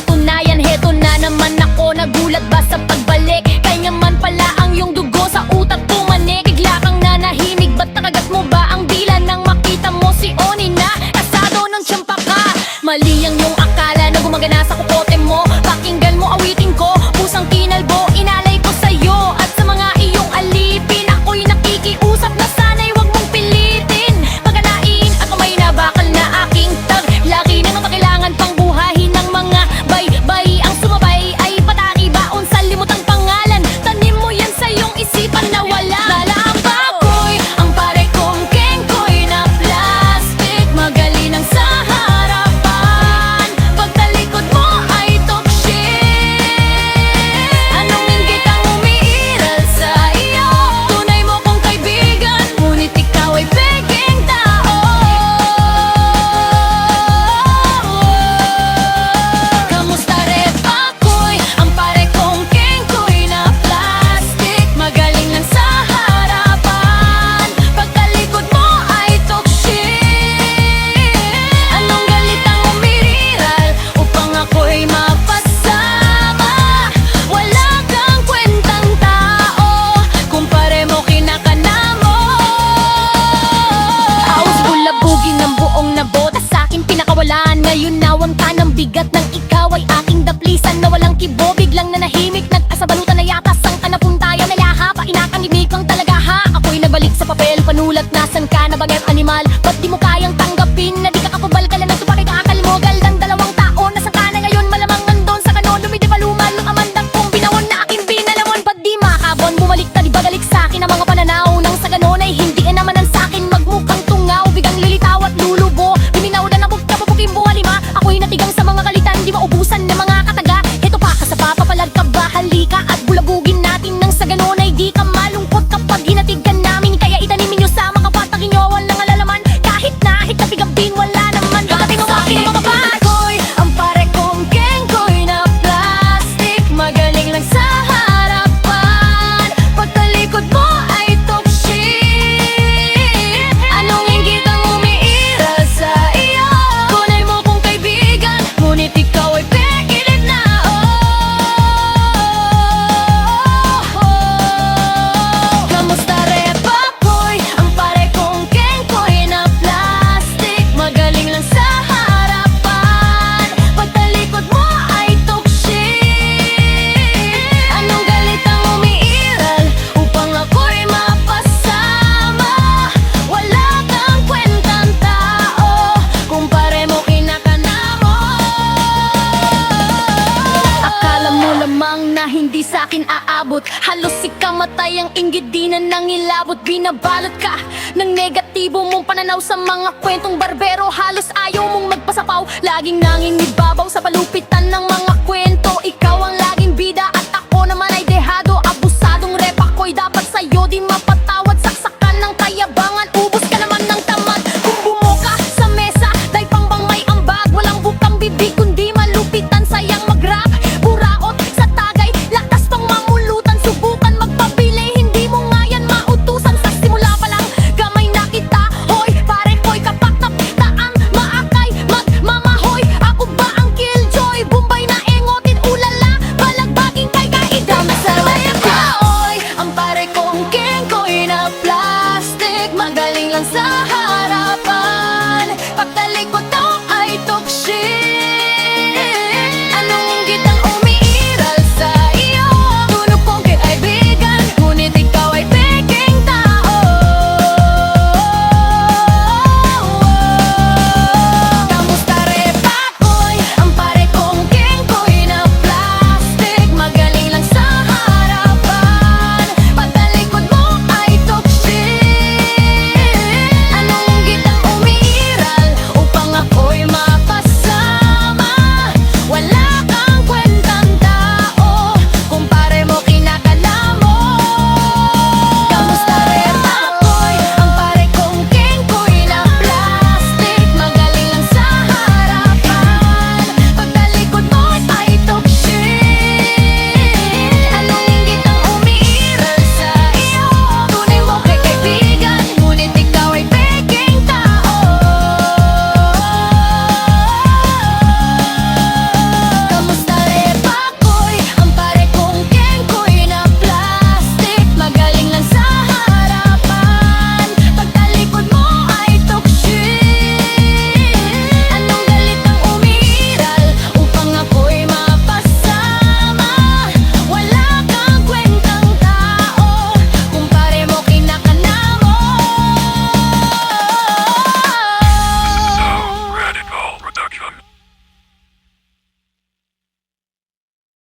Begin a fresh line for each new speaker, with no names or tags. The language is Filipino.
Katunayan, heto na naman ako. Nagulat ba sa Asan ka na bang animal? Ba't di mo kayang Ikamatay ang inggit di na nangilabot. Binabalot ka ng negatibo mong pananaw Sa mga kwentong barbero. Halos ayaw mong magpasapaw. Laging nangingibabaw sa palupitan ng mga sa harapan. Pagtalikod daw ay tukso.